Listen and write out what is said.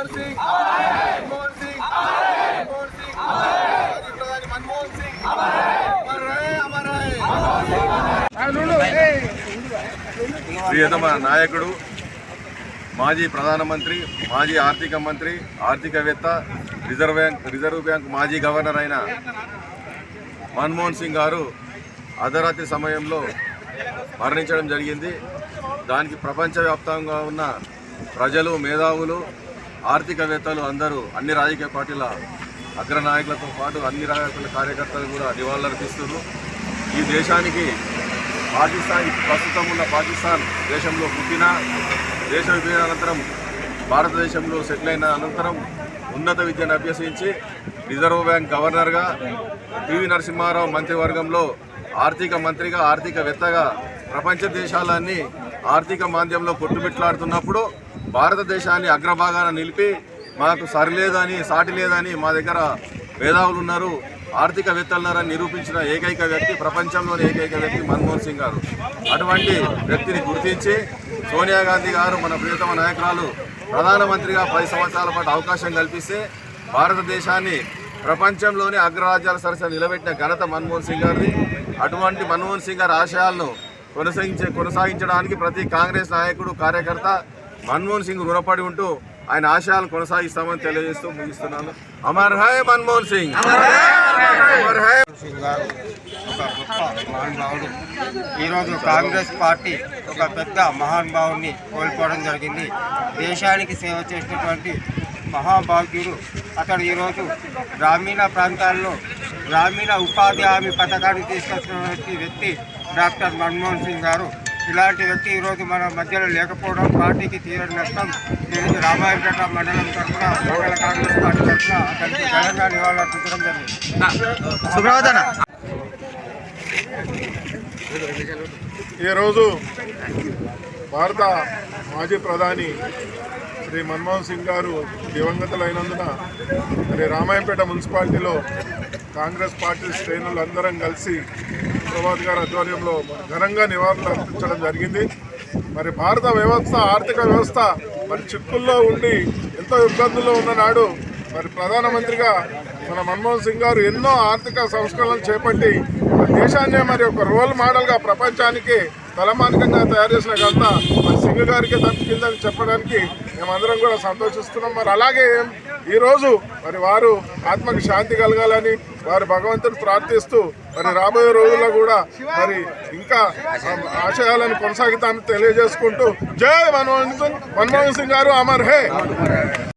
మన్మోహన్ సింగ్. మన్మోహన్ సింగ్. మన్మోహన్ సింగ్. ప్రధాని మన్మోహన్ సింగ్. ప్రియతమ నాయకుడు మాజీ ప్రధానమంత్రి మాజీ ఆర్థిక మంత్రి ఆర్థికవేత్త రిజర్వ్ బ్యాంక్ రిజర్వ్ బ్యాంక్ మాజీ గవర్నర్ అయిన మన్మోహన్ సింగ్ గారు అర్ధరాత్రి సమయంలో మరణించడం జరిగింది. దానికి ప్రపంచవ్యాప్తంగా ఉన్న ప్రజలు మేధావులు ఆర్థికవేత్తలు అందరూ అన్ని రాజకీయ పార్టీల అగ్రనాయకులతో పాటు అన్ని రాజకీయ కార్యకర్తలు కూడా నివాళులర్పిస్తున్నారు. ఈ దేశానికి పాకిస్తాన్ ప్రస్తుతం ఉన్న పాకిస్తాన్ దేశంలో పుట్టిన దేశ విభజన అనంతరం భారతదేశంలో సెటిల్ అయిన అనంతరం ఉన్నత విద్యను అభ్యసించి రిజర్వ్ బ్యాంక్ గవర్నర్గా పివి నరసింహారావు మంత్రివర్గంలో ఆర్థిక మంత్రిగా ఆర్థికవేత్తగా ప్రపంచ దేశాలన్నీ ఆర్థిక మాంద్యంలో కొట్టుబెట్లాడుతున్నప్పుడు భారతదేశాన్ని అగ్రభాగాన నిలిపి మాకు సరిలేదని సాటి లేదని మా దగ్గర మేధావులు ఉన్నారు. ఆర్థికవేత్తలున్నారని నిరూపించిన ఏకైక వ్యక్తి ప్రపంచంలోని ఏకైక వ్యక్తి మన్మోహన్ సింగ్ గారు. అటువంటి వ్యక్తిని గుర్తించి సోనియా గాంధీ గారు మన ప్రియతమ నాయకురాలు ప్రధానమంత్రిగా పది సంవత్సరాల పాటు అవకాశం కల్పిస్తే భారతదేశాన్ని ప్రపంచంలోనే అగ్రరాజ్యాల సరసన నిలబెట్టిన ఘనత మన్మోహన్ సింగ్ గారిది. అటువంటి మన్మోహన్ సింగ్ గారి ఆశయాలను కొనసాగించే కొనసాగించడానికి ప్రతి కాంగ్రెస్ నాయకుడు కార్యకర్త మన్మోహన్ సింగ్ రుణపడి ఉంటూ ఆయన ఆశయాలను కొనసాగిస్తామని తెలియజేస్తూ ముగిస్తున్నాను. అమర్ హై మన్మోహన్ సింగ్. అమర్ సింగ్ గారు ఒక గొప్ప మహానుభావుడు. ఈరోజు కాంగ్రెస్ పార్టీ ఒక పెద్ద మహానుభావుడిని కోల్పోవడం జరిగింది. దేశానికి సేవ చేసినటువంటి మహాభాగ్యుడు అతడు ఈరోజు గ్రామీణ ప్రాంతాల్లో గ్రామీణ ఉపాధి హామీ పథకాన్ని తీసుకొచ్చినటువంటి వ్యక్తి డాక్టర్ మన్మోహన్ సింగ్ గారు. ఇలాంటి వ్యక్తి ఈరోజు మన మధ్యలో లేకపోవడం పార్టీకి తీరని నష్టం దీనికి రామాయపేట మండలం తరఫున మండల కాంగ్రెస్ పార్టీ తరఫున అతనికి ఘనంగా నివాళులర్పించడం జరిగింది. ఈరోజు భారత మాజీ ప్రధాని శ్రీ మన్మోహన్ సింగ్ గారు దివంగతులైనందున మరి రామాయంపేట మున్సిపాలిటీలో కాంగ్రెస్ పార్టీ శ్రేణులు అందరం కలిసి ప్రభాత్ గారి ఆధ్వర్యంలో ఘనంగా నివారణలు అర్పించడం జరిగింది. మరి భారత వ్యవస్థ ఆర్థిక వ్యవస్థ మరి చిక్కుల్లో ఉండి ఎంతో ఇబ్బందుల్లో ఉన్ననాడు మరి ప్రధానమంత్రిగా మన మన్మోహన్ సింగ్ గారు ఎన్నో ఆర్థిక సంస్కరణలు చేపట్టి దేశాన్ని దేశాన్నే మరి ఒక రోల్ మోడల్గా ప్రపంచానికి తలమానికంగా తయారు చేసిన ఘనత మరి సింగ్ గారికి దక్కిందని చెప్పడానికి మేమందరం కూడా సంతోషిస్తున్నాం. మరి అలాగే ఈరోజు మరి వారు ఆత్మకి శాంతి కలగాలని వారి భగవంతుని ప్రార్థిస్తూ మరి రాబోయే రోజుల్లో కూడా మరి ఇంకా ఆశయాలను కొనసాగుతామని తెలియజేసుకుంటూ జై మన్మోహన్ సింగ్ మన్మోహన్ సింగ్ గారు అమర్ హే.